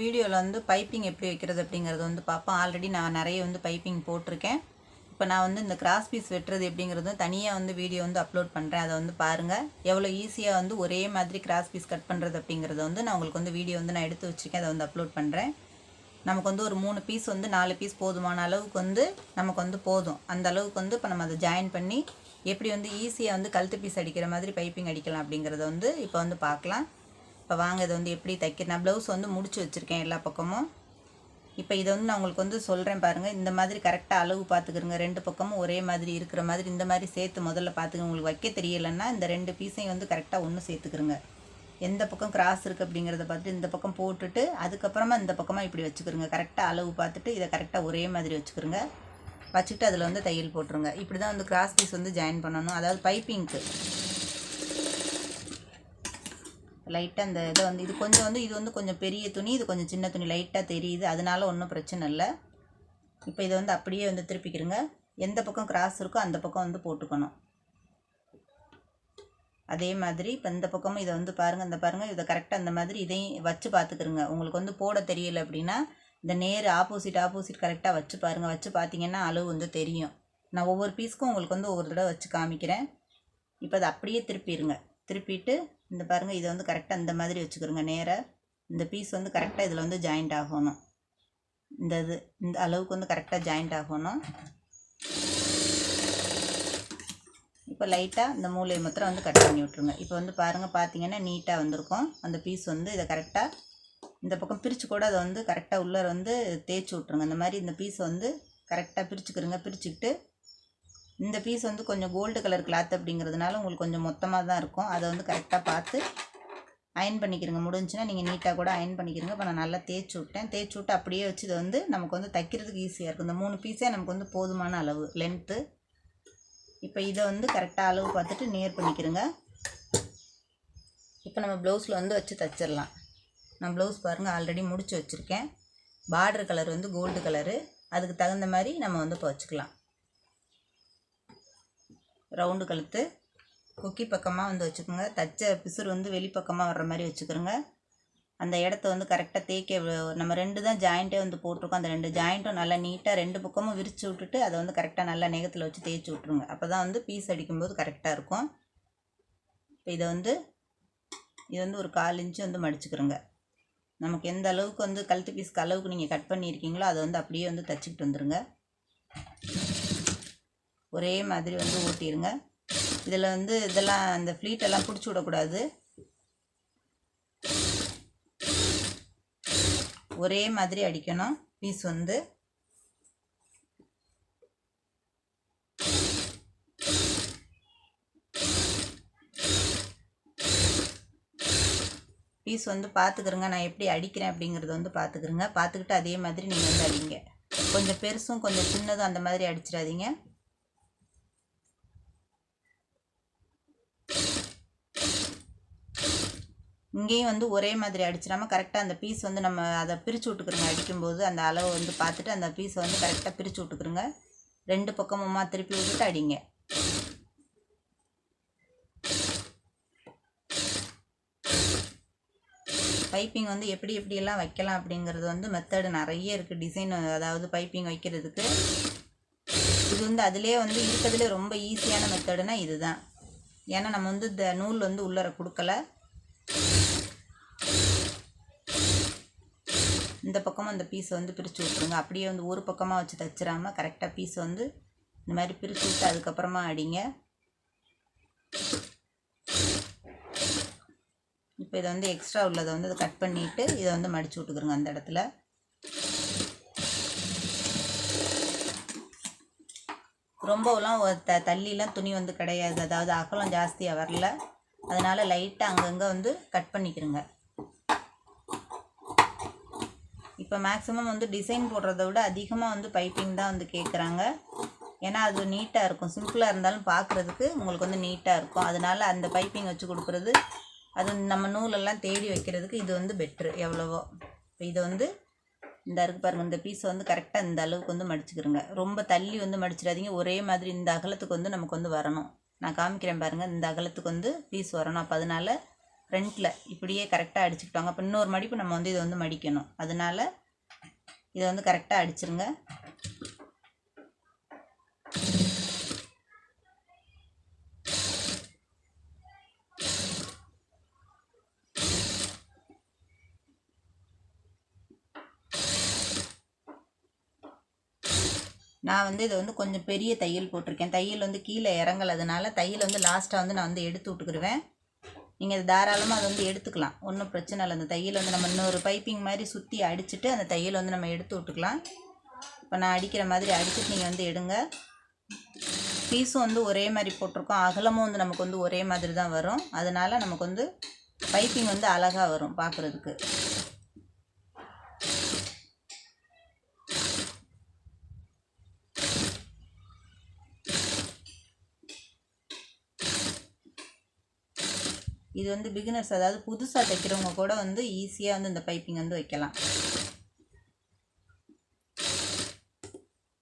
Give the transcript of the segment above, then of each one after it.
வீடியோவில் வந்து பைப்பிங் எப்படி வைக்கிறது அப்படிங்கிறது வந்து பார்ப்போம். ஆல்ரெடி நான் நிறைய வந்து பைப்பிங் போட்டிருக்கேன். இப்போ நான் வந்து இந்த கிராஸ் பீஸ் வெட்டுறது எப்படிங்கிறது தனியாக வந்து வீடியோ வந்து அப்லோட் பண்ணுறேன் அதை வந்து பாருங்கள் எவ்வளோ ஈஸியாக வந்து ஒரே மாதிரி கிராஸ் பீஸ் கட் பண்ணுறது அப்படிங்கிறத வந்து நான் உங்களுக்கு வந்து வீடியோ வந்து நான் எடுத்து வச்சுருக்கேன். அதை வந்து அப்லோட் பண்ணுறேன் நமக்கு வந்து ஒரு மூணு பீஸ் வந்து நாலு பீஸ் போதுமான அளவுக்கு வந்து நமக்கு வந்து போதும். அந்த அளவுக்கு வந்து இப்போ நம்ம அதை ஜாயின் பண்ணி எப்படி வந்து ஈஸியாக வந்து கழுத்து பீஸ் அடிக்கிற மாதிரி பைப்பிங் அடிக்கலாம் அப்படிங்கிறத வந்து இப்போ வந்து பார்க்கலாம். இப்போ வாங்க இதை வந்து எப்படி தைக்க நான் ப்ளவுஸ் வந்து முடிச்சு வச்சுருக்கேன் எல்லா பக்கமும். இப்போ இதை வந்து நான் உங்களுக்கு வந்து சொல்கிறேன் பாருங்கள் இந்த மாதிரி கரெக்டாக அளவு பார்த்துக்கிறங்க ரெண்டு பக்கமும் ஒரே மாதிரி இருக்கிற மாதிரி இந்த மாதிரி சேர்த்து முதல்ல பார்த்துக்க உங்களுக்கு வைக்க தெரியலைன்னா இந்த ரெண்டு பீஸையும் வந்து கரெக்டாக ஒன்று சேர்த்துக்கிறங்க எந்த பக்கம் கிராஸ் இருக்குது அப்படிங்கிறத பார்த்துட்டு இந்த பக்கம் போட்டுட்டு அதுக்கப்புறமா இந்த பக்கமாக இப்படி வச்சுக்கிறோங்க கரெக்டாக அளவு பார்த்துட்டு இதை கரெக்டாக ஒரே மாதிரி வச்சுக்கிறோங்க வச்சுக்கிட்டு அதில் வந்து தையல் போட்டுருங்க. இப்படி தான் வந்து கிராஸ் பீஸ் வந்து ஜாயின் பண்ணணும். அதாவது பைப்பிங்க்கு லைட்டாக அந்த இதை வந்து இது கொஞ்சம் வந்து இது வந்து கொஞ்சம் பெரிய துணி இது கொஞ்சம் சின்ன துணி லைட்டாக தெரியுது. அதனால ஒன்றும் பிரச்சனை இல்லை. இப்போ இதை வந்து அப்படியே வந்து திருப்பிக்கிறங்க எந்த பக்கம் கிராஸ் இருக்கோ அந்த பக்கம் வந்து போட்டுக்கணும். அதே மாதிரி இப்போ இந்த பக்கமும் இதை வந்து பாருங்கள் இந்த பாருங்கள் இதை கரெக்டாக அந்த மாதிரி இதையும் வச்சு பார்த்துக்குருங்க. உங்களுக்கு வந்து போட தெரியல அப்படின்னா இந்த நேர் ஆப்போசிட் ஆப்போசிட் கரெக்டாக வச்சு பாருங்கள் வச்சு பார்த்தீங்கன்னா அளவு வந்து தெரியும். நான் ஒவ்வொரு பீஸ்க்கும் உங்களுக்கு வந்து ஒவ்வொரு தடவை வச்சு காமிக்கிறேன். இப்போ அதை அப்படியே திருப்பிடுங்க திருப்பிட்டு இந்த பாருங்கள் இதை வந்து கரெக்டாக இந்த மாதிரி வச்சுக்கிறோங்க. நேராக இந்த பீஸ் வந்து கரெக்டாக இதில் வந்து ஜாயிண்ட் ஆகணும். இந்த இது இந்த அளவுக்கு வந்து கரெக்டாக ஜாயிண்ட் ஆகணும். இப்போ லைட்டாக இந்த மூலையை மாத்திரம் வந்து கட் பண்ணி விட்ருங்க இப்போ வந்து பாருங்கள் பார்த்தீங்கன்னா நீட்டாக வந்திருக்கும். அந்த பீஸ் வந்து இதை கரெக்டாக இந்த பக்கம் பிரித்து கூட அதை வந்து கரெக்டாக உள்ளே வந்து தேய்ச்சி விட்ருங்க இந்த மாதிரி இந்த பீஸை வந்து கரெக்டாக பிரிச்சுக்கிறங்க பிரிச்சுக்கிட்டு இந்த பீஸ் வந்து கொஞ்சம் கோல்டு கலர் கிளாத் அப்படிங்கிறதுனால உங்களுக்கு கொஞ்சம் மொத்தமாக தான் இருக்கும். அதை வந்து கரெக்டாக பார்த்து அயன் பண்ணிக்கிறங்க முடிஞ்சுன்னா நீங்கள் நீட்டாக கூட அயன் பண்ணிக்கிறங்க இப்போ நான் நல்லா தேய்ச்சி விட்டேன். தேய்ச்சி விட்டு அப்படியே வச்சு இதை வந்து நமக்கு வந்து தைக்கிறதுக்கு ஈஸியாக இருக்கும். இந்த மூணு பீஸே நமக்கு வந்து போதுமான அளவு லென்த்து இப்போ இதை வந்து கரெக்டாக அளவு பார்த்துட்டு நேர் பண்ணிக்கிறங்க இப்போ நம்ம ப்ளவுஸில் வந்து வச்சு தைச்சிடலாம். நான் ப்ளவுஸ் பாருங்கள் ஆல்ரெடி முடிச்சு வச்சுருக்கேன். பார்டர் கலர் வந்து கோல்டு கலரு அதுக்கு தகுந்த மாதிரி நம்ம வந்து இப்போ வச்சுக்கலாம் ரவுண்டு கழுத்து. கொக்கி பக்கமாக வந்து வச்சுக்கோங்க. தச்ச பிசுறு வந்து வெளிப்பக்கமாக வர்ற மாதிரி வச்சுக்கிறோங்க. அந்த இடத்த வந்து கரெக்டாக தேய்க்க நம்ம ரெண்டு தான் ஜாயிண்ட்டே வந்து போட்டிருக்கோம். அந்த ரெண்டு ஜாயிண்ட்டும் நல்லா நீட்டாக ரெண்டு பக்கமும் விரித்து விட்டுட்டு அதை வந்து கரெக்டாக நல்லா நெகத்தில் வச்சு தேய்ச்சி விட்ருங்க அப்போ தான் வந்து பீஸ் அடிக்கும்போது கரெக்டாக இருக்கும். இப்போ இதை வந்து இது வந்து ஒரு கால் இன்ச்சு வந்து மடிச்சுக்கிறோங்க. நமக்கு எந்த அளவுக்கு வந்து கழுத்து பீஸ்க்கு அளவுக்கு நீங்கள் கட் பண்ணியிருக்கீங்களோ அதை வந்து அப்படியே வந்து தச்சுக்கிட்டு வந்துடுங்க ஒரே மாதிரி வந்து ஊட்டிடுங்க இதில் வந்து இதெல்லாம் அந்த ஃப்ளீட்டெல்லாம் பிடிச்சி விடக்கூடாது. ஒரே மாதிரி அடிக்கணும் பீஸ் வந்து. பீஸ் வந்து பார்த்துக்கிறங்க நான் எப்படி அடிக்கிறேன் அப்படிங்கிறத வந்து பார்த்துக்கிறங்க பார்த்துக்கிட்டு அதே மாதிரி நீங்கள் வந்து அடிங்க. கொஞ்சம் பெருசும் கொஞ்சம் சின்னதும் அந்த மாதிரி அடிச்சிடாதீங்க. இங்கேயும் வந்து ஒரே மாதிரி அடிச்சிடாம கரெக்டாக அந்த பீஸ் வந்து நம்ம அதை பிரித்து விட்டுக்கிறோங்க. அடிக்கும்போது அந்த அளவை வந்து பார்த்துட்டு அந்த பீஸை வந்து கரெக்டாக பிரித்து விட்டுக்கிறோங்க. ரெண்டு பக்கமுமா திருப்பி விட்டுட்டு அடிங்க. பைப்பிங் வந்து எப்படி எப்படியெல்லாம் வைக்கலாம் அப்படிங்கிறது வந்து மெத்தடு நிறைய இருக்குது டிசைன் அதாவது பைப்பிங் வைக்கிறதுக்கு. இது வந்து அதிலே வந்து இருக்கிறதுலே ரொம்ப ஈஸியான மெத்தடுனா இதுதான். ஏன்னா நம்ம வந்து இந்த நூல் வந்து உள்ளர கொடுக்கல. இந்த பக்கமும் அந்த பீஸை வந்து பிரித்து விட்ருங்க அப்படியே வந்து ஒரு பக்கமாக வச்சு தச்சிடாம கரெக்டாக பீஸை வந்து இந்த மாதிரி பிரித்து விட்டு அதுக்கப்புறமா அடிங்க. இப்போ இதை வந்து எக்ஸ்ட்ரா உள்ளதை வந்து கட் பண்ணிவிட்டு இதை வந்து மடித்து விட்டுக்குருங்க அந்த இடத்துல. ரொம்பலாம் த தள்ளிலாம் துணி வந்து கிடையாது. அதாவது அகலம் ஜாஸ்தியாக வரல. அதனால் லைட்டாக அங்கங்கே வந்து கட் பண்ணிக்கிறேங்க இப்போ மேக்ஸிமம் வந்து டிசைன் போடுறத விட அதிகமாக வந்து பைப்பிங் தான் வந்து கேட்குறாங்க ஏன்னா அது நீட்டாக இருக்கும். சிம்பிளாக இருந்தாலும் பார்க்குறதுக்கு உங்களுக்கு வந்து நீட்டாக இருக்கும். அதனால் அந்த பைப்பிங் வச்சு கொடுக்குறது அது நம்ம நூலெல்லாம் தேடி வைக்கிறதுக்கு இது வந்து பெட்ரு எவ்வளவோ. இப்போ இதை வந்து இந்த இருக்கு பாருங்கள் இந்த பீஸை வந்து கரெக்டாக இந்த அளவுக்கு வந்து மடிச்சுக்கிறோங்க ரொம்ப தள்ளி வந்து மடிச்சிடாதீங்க. ஒரே மாதிரி இந்த அகலத்துக்கு வந்து நமக்கு வந்து வரணும். நான் காமிக்கிறேன் பாருங்கள் இந்த அகலத்துக்கு வந்து பீஸ் வரணும். அப்போ அதனால ஃப்ரண்ட்டில் இப்படியே கரெக்டாக அடிச்சுக்கிட்டாங்க. அப்போ இன்னொரு மடிப்பு நம்ம வந்து இதை வந்து மடிக்கணும். அதனால இதை வந்து கரெக்டாக அடிச்சிருங்க. நான் வந்து இதை வந்து கொஞ்சம் பெரிய தையல் போட்டிருக்கேன். தையல் வந்து கீழே இறங்கலதுனால தையல் வந்து லாஸ்ட்டாக வந்து நான் வந்து எடுத்து விட்டுக்கிடுவேன் நீங்கள் இது தாராளமாக அதை வந்து எடுத்துக்கலாம். ஒன்றும் பிரச்சனை இல்லை. அந்த தையல் வந்து நம்ம இன்னொரு பைப்பிங் மாதிரி சுற்றி அடிச்சுட்டு அந்த தையல் வந்து நம்ம எடுத்து விட்டுக்கலாம். இப்போ நான் அடிக்கிற மாதிரி அடிச்சுட்டு நீங்கள் வந்து எடுங்க. பீஸும் வந்து ஒரே மாதிரி போட்டிருக்கோம். அகலமும் வந்து நமக்கு வந்து ஒரே மாதிரி தான் வரும். அதனால் நமக்கு வந்து பைப்பிங் வந்து அழகாக வரும் பார்க்குறதுக்கு. இது வந்து பிகினர்ஸ் அதாவது புதுசாக தைக்கிறவங்க கூட வந்து ஈஸியாக வந்து இந்த பைப்பிங் வந்து வைக்கலாம்.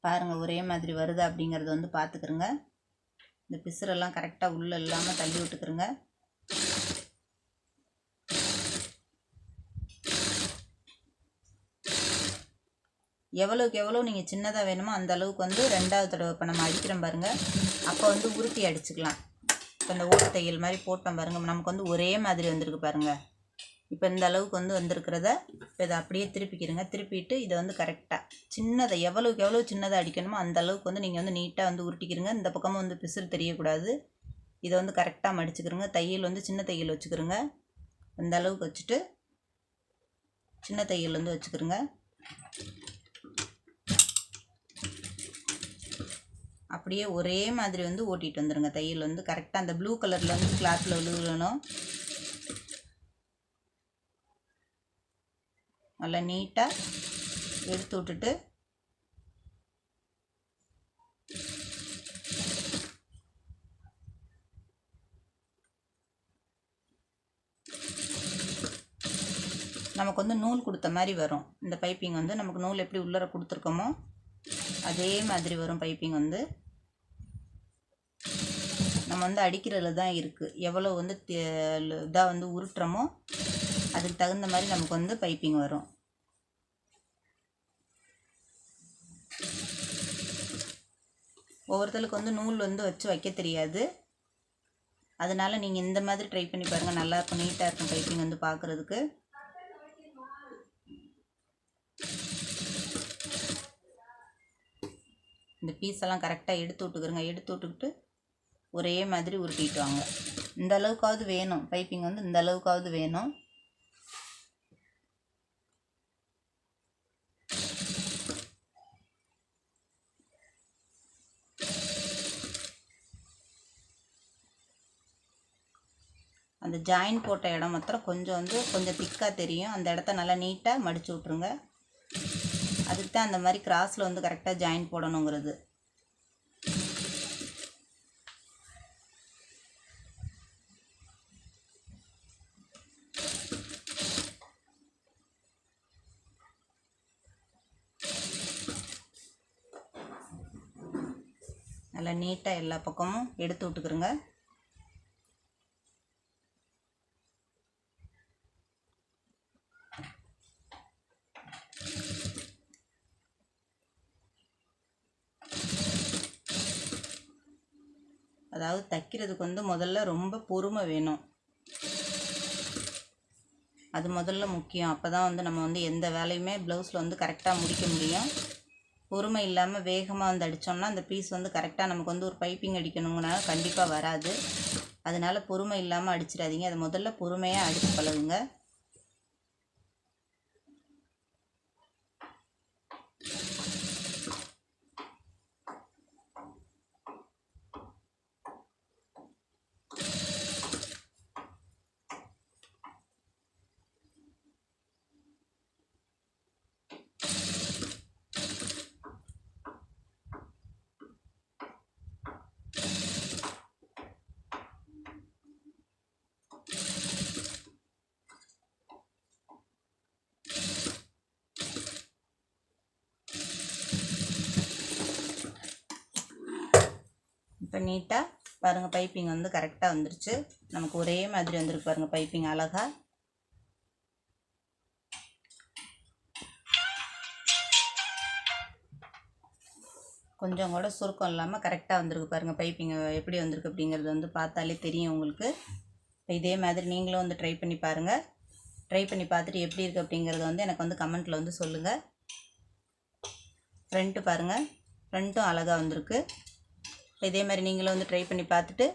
பாருங்கள் ஒரே மாதிரி வருதா அப்படிங்கிறத வந்து பார்த்துக்கிறங்க இந்த பிசுரெல்லாம் கரெக்டாக உள்ளே இல்லாமல் தள்ளி விட்டுக்கிறங்க. எவ்வளோக்கு எவ்வளோ நீங்கள் சின்னதாக வேணுமோ அந்த அளவுக்கு வந்து ரெண்டாவது தடவை இப்போ நம்ம அடிக்கிறோம் பாருங்கள் அப்போ வந்து உருட்டி அடிச்சுக்கலாம். இப்போ இந்த ஓட்டு தையல் மாதிரி போட்டோம் பாருங்கள் நமக்கு வந்து ஒரே மாதிரி வந்திருக்கு பாருங்கள் இப்போ இந்த அளவுக்கு வந்து வந்திருக்கிறத இப்போ இதை அப்படியே திருப்பிக்கிறங்க. திருப்பிட்டு இதை வந்து கரெக்டாக சின்னதை எவ்வளோக்கு எவ்வளோ சின்னதாக அடிக்கணுமோ அந்த அளவுக்கு வந்து நீங்கள் வந்து நீட்டாக வந்து உருட்டிக்கிறங்க. இந்த பக்கமும் வந்து பிசுறு தெரியக்கூடாது. இதை வந்து கரெக்டாக மடிச்சுக்கிறங்க. தையல் வந்து சின்ன தையல் வச்சுக்கிறோங்க. அந்த அளவுக்கு வச்சுட்டு சின்ன தையல் வந்து வச்சுக்கிறோங்க. அப்படியே ஒரே மாதிரி வந்து ஓட்டிட்டு வந்துடுங்க தையல் வந்து கரெக்டாக அந்த ப்ளூ கலரில் வந்து கிளாத்தில் விழுகணும். நல்லா நீட்டாக எடுத்து விட்டுட்டு. நமக்கு வந்து நூல் கொடுத்த மாதிரி வரும். இந்த பைப்பிங் வந்து நமக்கு நூல் எப்படி உள்ளர கொடுத்துருக்கோமோ அதே மாதிரி வரும் பைப்பிங் வந்து. நம்ம வந்து அடிக்கிறதுல தான் இருக்குது எவ்வளோ வந்து இதாக வந்து உருட்டுறோமோ அதுக்கு தகுந்த மாதிரி நமக்கு வந்து பைப்பிங் வரும். ஒவ்வொருத்தருக்கு வந்து நூல் வந்து வச்சு வைக்க தெரியாது. அதனால் நீங்கள் இந்த மாதிரி ட்ரை பண்ணி பாருங்கள் நல்லாயிருக்கும் நீட்டாக இருக்கும் பைப்பிங் வந்து பார்க்குறதுக்கு இந்த பீஸ் எல்லாம் கரெக்டாக எடுத்து விட்டுக்கிறங்க. எடுத்து விட்டுக்கிட்டு ஒரே மாதிரி உருட்டிட்டு வாங்க. இந்த அளவுக்காவது வேணும். பைப்பிங் வந்து இந்த அளவுக்காவது வேணும். அந்த ஜாயின் போட்ட இடம் மாத்திரம் கொஞ்சம் வந்து கொஞ்சம் திக்காக தெரியும். அந்த இடத்த நல்லா நீட்டாக மடித்து விட்ருங்க அதுக்கு தான் அந்த மாதிரி கிராஸில் வந்து கரெக்டாக ஜாயின் போடணுங்கிறது. நல்லா நீட்டாக எல்லா பக்கமும் எடுத்து விட்டுக்கிறோங்க அதாவது தைக்கிறதுக்கு வந்து முதல்ல ரொம்ப பொறுமை வேணும். அது முதல்ல முக்கியம். அப்போ தான் வந்து நம்ம வந்து எந்த வேலையுமே ப்ளவுஸில் வந்து கரெக்டாக முடிக்க முடியும். பொறுமை இல்லாமல் வேகமாக வந்து அடித்தோம்னா அந்த பீஸ் வந்து கரெக்டாக நமக்கு வந்து ஒரு பைப்பிங் அடிக்கணுங்கன்னா கண்டிப்பாக வராது. அதனால் பொறுமை இல்லாமல் அடிச்சிடாதீங்க. அதை முதல்ல பொறுமையாக அடித்து பழகுங்க. இப்போ நீட்டாக பாருங்கள் பைப்பிங் வந்து கரெக்டாக வந்துருச்சு. நமக்கு ஒரே மாதிரி வந்திருக்கு பாருங்கள் பைப்பிங் அழகாக கொஞ்சம் கூட சுருக்கம் இல்லாமல் கரெக்டாக வந்திருக்கு பாருங்கள் பைப்பிங் எப்படி வந்திருக்கு அப்படிங்கிறது வந்து பார்த்தாலே தெரியும் உங்களுக்கு. இதே மாதிரி நீங்களும் வந்து ட்ரை பண்ணி பாருங்கள் ட்ரை பண்ணி பார்த்துட்டு எப்படி இருக்குது அப்படிங்கிறத வந்து எனக்கு வந்து கமெண்ட்டில் வந்து சொல்லுங்கள் ஃப்ரண்ட்டு பாருங்கள் ஃப்ரண்ட்டும் அழகாக வந்திருக்கு. இதே மாதிரி நீங்களும் வந்து ட்ரை பண்ணி பார்த்துட்டு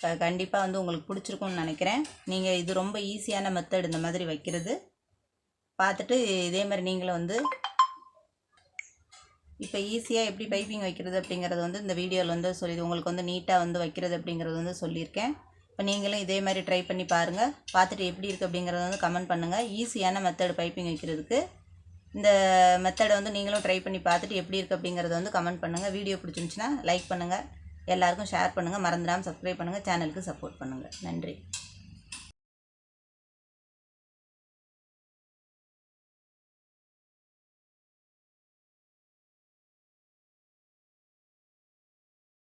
க கண்டிப்பாக வந்து உங்களுக்கு பிடிச்சிருக்கும்னு நினைக்கிறேன். நீங்கள் இது ரொம்ப ஈஸியான மெத்தட் இந்த மாதிரி வைக்கிறது. பார்த்துட்டு இதே மாதிரி நீங்களும் வந்து இப்போ ஈஸியாக எப்படி பைப்பிங் வைக்கிறது அப்படிங்கிறது வந்து இந்த வீடியோவில் வந்து சொல்லி உங்களுக்கு வந்து நீட்டாக வந்து வைக்கிறது அப்படிங்கிறது வந்து சொல்லியிருக்கேன். இப்போ நீங்களும் இதே மாதிரி ட்ரை பண்ணி பாருங்கள் பார்த்துட்டு எப்படி இருக்குது அப்படிங்கிறத வந்து கமெண்ட் பண்ணுங்கள் ஈஸியான மெத்தட் பைப்பிங் வைக்கிறதுக்கு. இந்த மெத்தடை வந்து நீங்களும் ட்ரை பண்ணி பார்த்துட்டு எப்படி இருக்குது அப்படிங்கிறத வந்து கமெண்ட் பண்ணுங்கள் வீடியோ பிடிச்சிருந்துச்சுன்னா லைக் பண்ணுங்கள் எல்லாருக்கும் ஷேர் பண்ணுங்கள் மறந்துடாமல் சப்ஸ்கிரைப் பண்ணுங்கள் சேனலுக்கு சப்போர்ட் பண்ணுங்கள் நன்றி.